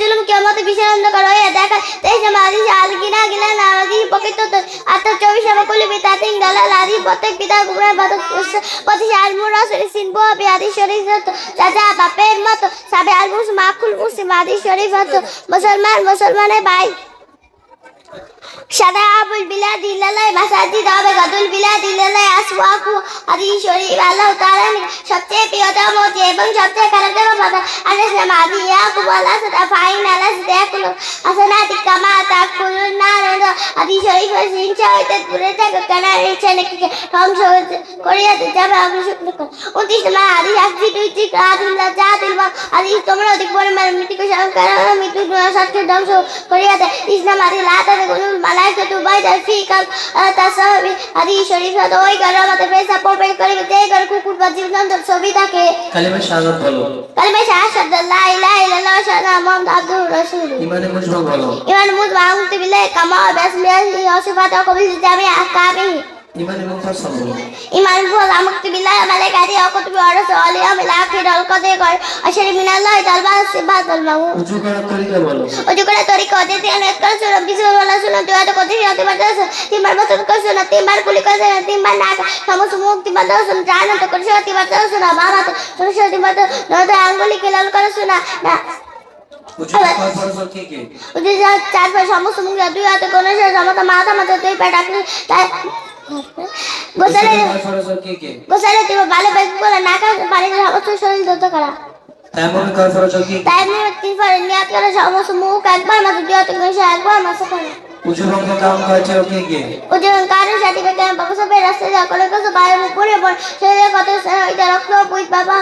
জুলুম কিয়ামতে বিশাল অন্ধকার হয়ে দেখা তেইশ নম্বর আল গিনা গিলা না আদি পকিত আত্মা চব্বিশ নম্বর কুলি গালাল আদি প্রত্যেক পিতা কুকুরের বাদক পঁচিশ আলমুর রসুল সিনবু আবি আদি শরীফ চাচা বাপের মতো, সাবে আলমুস মাকুল আদি শরীফ মুসলমান, মুসলমানের ভাই। বিলাদ ইল্লাল্লাহ মাসাজিদ হবে গাদুল বিলাদ ইল্লাল্লাহ আসওয়াকু হাদিস শরীফ আল্লাহ তাআলা সবচেয়ে প্রিয়তম এবং সবচেয়ে খারাপতম কথা আনাস নামা আবি ইয়াকুব আল্লাহ সাদা ফাইন আল্লাহ কুলু আসনাতি কামা তাকুলুন নার হাদিস শরীফ সিনচা হইতে দূরে থাকো কেন ইচ্ছা নাকি ধ্বংস হইতে করিয়াতে যাবে অগ্রসর করো উনত্রিশ নম্বর হাদিস আসছি দুই ঠিক আদিল্লাহ যা দিলবা হাদিস তোমরা অধিক পরিমাণ মৃত্যুকে স্মরণ করো মৃত্যু সত্যকে ধ্বংস করিয়াতে ইসলাম আদি লাতাতে গুনুল মালাইকাতু বাইদা ফিকাল তাসাবি হাদিস শরীফ হতো ওই ঘরে আমাদের পেশা প্রবেশ করে যে ঘরে কুকুর বা জীবজন্তু ছবি থাকে। কালিমা শাহাদাত বলো। কালমে শাহাদ লা ইলাহা ইল্লাল্লাহ ওয়া শাহাদা মুহাম্মাদ আবদুহু রাসূলুহু ইমানে মুজমা বলো। ইমান মুদ মাউত বিল্লাহ কামা বাসমিল্লাহি ওয়া ইমানে মুফাসসাল বলো ইমান ফুল আমুক্ত বিল্লাহ মালাইকাতি ওয়া কুতুবি ওয়া রাসূলি ওয়া ইয়াউমিল আখির ওয়াল কদরি কর আশরি মিনাল্লাহি তাআলা সিফাতুল মাউত উজু করার তরিকা বলো। ওজু করে তরিকা ওজে তিন এক করে শুনো বিসমিল্লাহ শুনো তুই এত কথা শুনো তিনবার দশ তিনবার বছর করে শুনো তিনবার কুলি করে শুনো তিনবার নাক সমস্ত মুখ তিনবার দশ শুনো জানো তো করে শুনো তিনবার দশ শুনো বাবা তো শুনো তিনবার নয়তো আঙ্গুলি কেলাল করে শোনা না উজু কি কি? চারবার সমস্ত মুখ দুই হাতে কোনো সমস্ত মাথা মাথা দুই পা ডাকলে তাই গোসালে ফরজ কি কি? গোসালে তুমি ভালো বেশ বলে না কাজ পানি সমস্ত শরীর ধরতে করা। তায়াম্মুম কয় ফরজ কি? কি তাই আমি তিন পরে নিয়াত করে সমস্ত মুখ একবার মাথা একবার হাতে করে। সবে বাইরে পড়ে পড়ে। শরীরে কত রক্ত পুই বাবা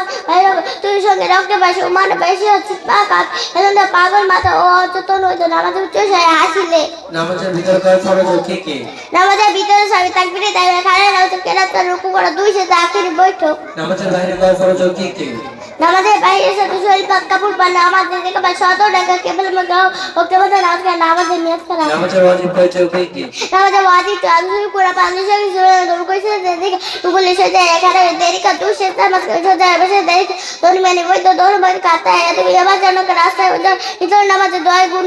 তুই সঙ্গে রক্ত বেশি মানে বেশি হচ্ছে পা কাক এখন তো পাগল মাথা ও অচেতন হইতো না আমাদের উচ্চ সায় হাসিলে। নামাজের ভিতরে কয় ফরজ কি কি? নামাজের ভিতরে সবই তাকবিরে দেয় খাড়া না হচ্ছে কেনা তার রুকু করা দুই সাথে আখিরি বৈঠক। নামাজের বাইরে কয় ফরজ কি কি? নামাজের বাইরে সাথে শরীর পাক কাপড় পালে আমাদের দেখে বা শত টাকা কেবল মতো ও কেবল নামাজ করে নামাজের নিয়ত করা নামাজের ওয়াজিব কয় ছিল কি কি নামাজের ওয়াজিব তো আমি শুরু করে পাঁচ সঙ্গে শুরু করে কইছে যে দেখে তু বলে সে এখানে দেরি কা তুই সে নামাজ করে সে বসে দেরি তোর মানে বই তো তোর বই কাটা এত বিয়াবার জন্য রাস্তায় ওদের নামাজে দোয়া গুণ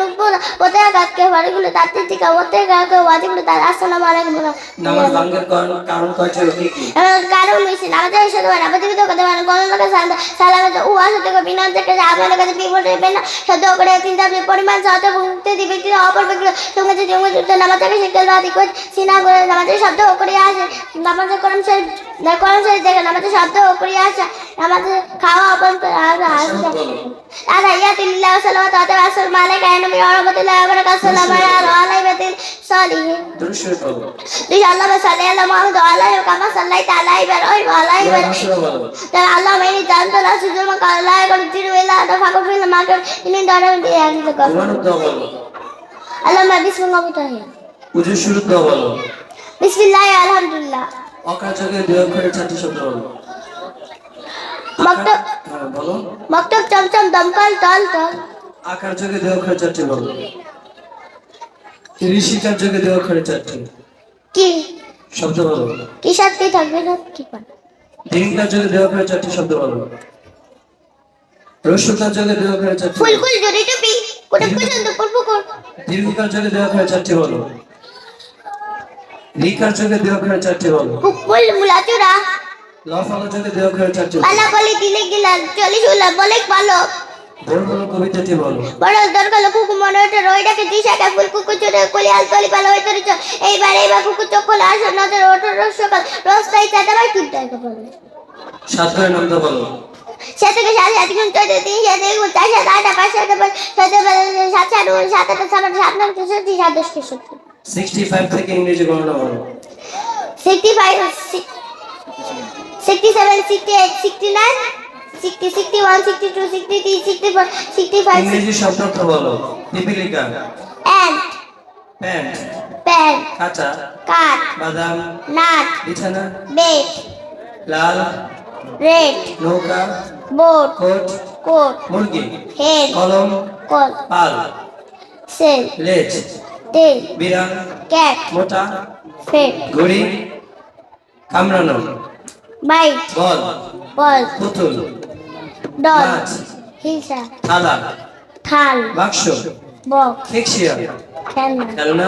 ওতে কাটকে বাড়িগুলো তাতে থেকে ওতে কাকে ওয়াজিবগুলো তার আলাইকুম নামাজ ভঙ্গের কারণ কারণ কয় কি? কি কারণ হয়েছে আমাদের সাথে মানে আমাদের ভিতরে কথা মানে গণ সাথে সালামে ও আসে থেকে বিনা থেকে আপনার কাছে বিপদ দেবেন না সদ্য করে চিন্তা পরিমাণ সহজ মুক্তি দিবে কি অপর ব্যক্তি সঙ্গে যে জঙ্গল যুদ্ধ নামাজকে শিখতে বাদি করে সিনা করে নামাজের শব্দ করে আসে। নামাজের করম সে করম সে দেখে নামাজের শব্দ করে আসে নামাজের খাওয়া অপন আসে বলো আলাইয়াতিল্লাহ সাল্লাল্লাহু নবী ওয়া রাহমাতুল্লাহি ওয়া বারাকাতুহু সাল্লামু আলাইহি সালিহিন দুরুদ বলো তুই আল্লাহ সাল্লি আলা মুহাম্মদ ওয়া আলা আলিহি কামা সাল্লাইতা আলা ইব্রাহিম ওয়া আলা ইব্রাহিম সুরা বলো dan Allah ini jangan lah sujud maka Allah kalau tiru ela ada fakir film maka ini darah dia yang juga ঘুমানোর দোয়া বলো Allah ma bismillah mutahir উজু শুরু দোয়া বলো। Bismillah alhamdulillah অকাজকে দুই অক্ষরে চারটি শব্দ বলো। Maktab হ্যাঁ বলো। cam cam damkal tal tal আকার যোগে দুই অক্ষরে চারটি বলো। ঋষিকার যোগে দুই অক্ষরে চারটি কি? শব্দ বলো। কি সাথে থাকবে না? কি পান দীর্ঘকার যোগে দুই অক্ষরে চারটি শব্দ বলো। রস্যকার যোগে দুই অক্ষরে চারটি ফুল ফুল জড়ি টুপি কুটুম তো পুরপু কর দীর্ঘকার যোগে দুই অক্ষরে চারটি বলো। রিকার যোগে দুই অক্ষরে চারটি বলো। ফুল মুলাচুরা বলো দিলে গিলা চল্লিশ উলা বলে ভালো বড় বড় বলো। বড় দরকার কুকু রইটাকে দিশাকে ফুল কুকু চুরে কলি আল তলি পালো হইতে রিচ এইবার এইবার কুকু চোখলে আসো নজর ওঠো রস রস্তায় চাটা ভাই টুটটাই বলে। সাত করে নামতে বলো। সে থেকে সাড়ে সাত গুণ চোদ্দ তিন সাথে গুণ চার সাত পাঁচ সাত পাঁচ সাত সাত সাত গুণ সাত আটটা সাত আট সাত নয় তেষট্টি সাত দশ তেষট্টি। সিক্সটি ফাইভ থেকে ইংরেজি গণনা বলো sixty five sixty seven sixty eight sixty nine sixty sixty one sixty two sixty three sixty four sixty five ইংরেজি শব্দ বলো। পিপিলিকা অ্যান্ড প্যান্ট। প্যান কাঁচা কাঠ। বাদাম। নাট। বিছানা। বেড। লাল। রেড। নৌকা। বোট। Coat coat. মুরগি। হেড। কলম। কল। পাল। সেল। লেজ। টেল বিড়াল। ক্যাট। মোটা। ফেট। ঘড়ি। কামড়ানো। বাইট বল বল পুতুল ডল হিংসা থালা থাল বাক্স বক ফিক্সিয়া খেলনা খেলনা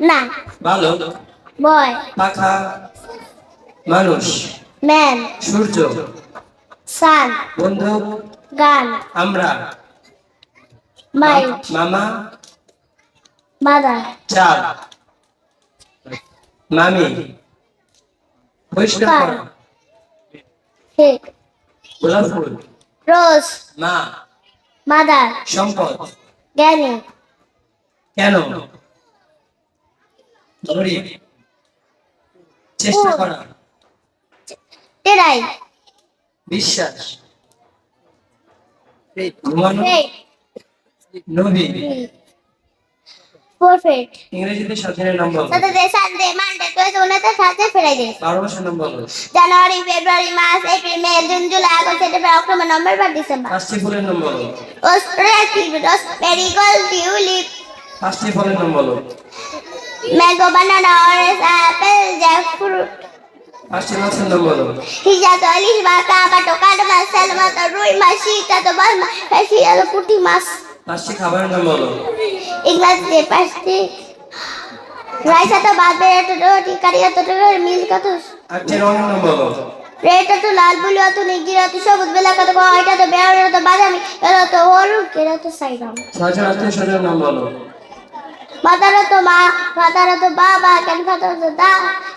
না বালক বয় পাখা মানুষ ম্যান সূর্য সান বন্দুক গান আমরা মাইক মামা মাদার চাল মামি পরিষ্কার করা হেক গোলাপ ফুল রোজ মা মাদার সম্পদ. জ্ঞানী কেন? চেষ্টা করা। টেরাই বিশ্বাস। ঘুমানো। ফেট প্রফেট ইংরেজিতে স্বাধীনের নাম বলো। সাথে সানডে মানডে টুয়েসডে ওনাতে সাথে ফ্রাইডে বারো মাসের নাম বলো। January February March April May June July August September October November December. পাঁচটি ফুলের নাম বলো। রোজ মেরিগোল্ড টিউলিপ পাঁচটি ফলের নাম বলো। Mango banana orange apple jackfruit পাঁচটি মাছের নাম বলো। হিজা তো ইলিশ মাছ কাবাটো সালমা তো রুই মাছ শীতা তো বাস মাছ ফেসিয়াল পুঁটি মাছ পাঁচটি খাবারের নাম বলো। ইংরেজিতে পাঁচটি। রাইসা তো বাদ বেড়ে তো রুটি এত তো মিল কত আটটি রঙের নাম বলো। রেড তো লাল বুলু তো নিগির এত সবুজ বেলা কত এটা তো বেড়ে তো বাদামি এটা তো হলুদ এটা তো সাইরাম। ছয়জন আত্মীয় স্বজনের নাম বলো। মাতারা তো মা মাতারা তো বাবা কেন ফাতারা তো দা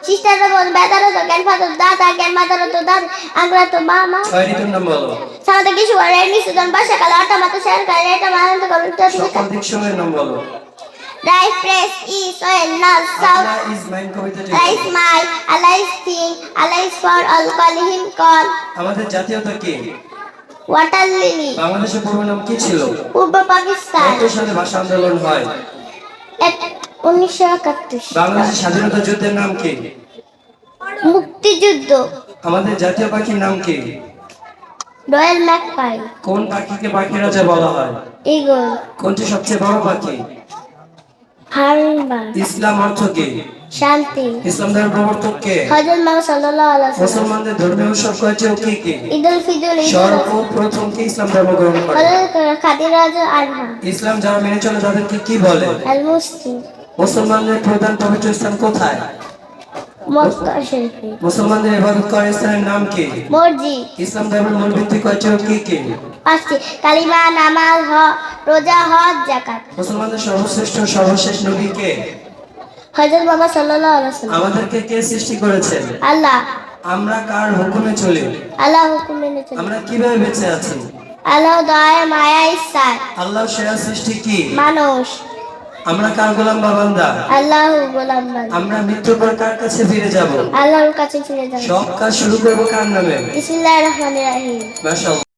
সিস্টারা তো বেতারা তো কেন ফাতারা দাদা কেন মাতারা তো দাদা আংরা তো মামা ছয় ঋতুর নাম বলো সামনে কিছু করে রেডি সুদন বর্ষাকাল অটা মাতা শেয়ার করে এটা মানন্ত করুন তো সকল দিক সময়ের নাম বলো। রাই প্রেস ই সোয়েল নাস south Allah is mine Kabita rice my Allah is thing Allah is for all call him call আমাদের জাতীয়তা কি? ওয়াটার লিলি বাংলাদেশের পূর্ব নাম কি ছিল? পূর্ব পাকিস্তান। কত সালে ভাষা আন্দোলন হয়। উনিশশো একাত্তর বাংলাদেশের স্বাধীনতা যুদ্ধের নাম কি? মুক্তিযুদ্ধ। আমাদের জাতীয় পাখির নাম কি? রয়্যাল ম্যাকপাই কোন পাখিকে পাখি রাজা বলা হয়? ইগল কোনটি সবচেয়ে বড় পাখি? ইসলাম অর্থ কি? শান্তি। ইসলাম ধর্ম প্রবর্তক কে? হজরত মুহাম্মদ সাল্লাল্লাহু আলাইহি ওয়াসাল্লাম। মুসলমানদের ধর্মীয় উৎসব ও কি কি? উল ফিতর ঈদ সর্বপ্রথম কি ইসলাম ধর্ম গ্রহণ করে? হজরত খাদিরাজ আনহা। ইসলাম যারা মেনে চলে তাদেরকে কি বলে? আল মুসলিম মুসলমানদের প্রধান পবিত্র স্থান কোথায়? মুসলমানদের ইবাদত করার স্থানের নাম কি? মসজিদ। ইসলাম ধর্মের মূল ভিত্তি কয়েছে ও কি কি? পাঁচটি। কালিমা নামাজ হ রোজা হজ জাকাত মুসলমানদের সর্বশ্রেষ্ঠ সর্বশেষ নবী কে? হজরত মোহাম্মদ সাল্লাল্লাহু আলাইহি ওয়াসাল্লাম। আমাদেরকে কে সৃষ্টি করেছেন? আল্লাহ। আমরা কার হুকুমে চলি? আল্লাহ হুকুম মেনে চলি। আমরা কীভাবে বেঁচে আছি? আল্লাহ দয়া মায়া ইচ্ছায় আল্লাহ সেরা সৃষ্টি কি? মানুষ। আমরা কার গোলাম বাবান্দা আল্লাহ গোলাম বান্দা। আমরা মৃত্যুর পর কার কাছে ফিরে যাব? আল্লাহর কাছে ফিরে যাব। সব কাজ শুরু করব কার নামে? বিসমিল্লাহির রহমানির রহিম। মাশাআল্লাহ।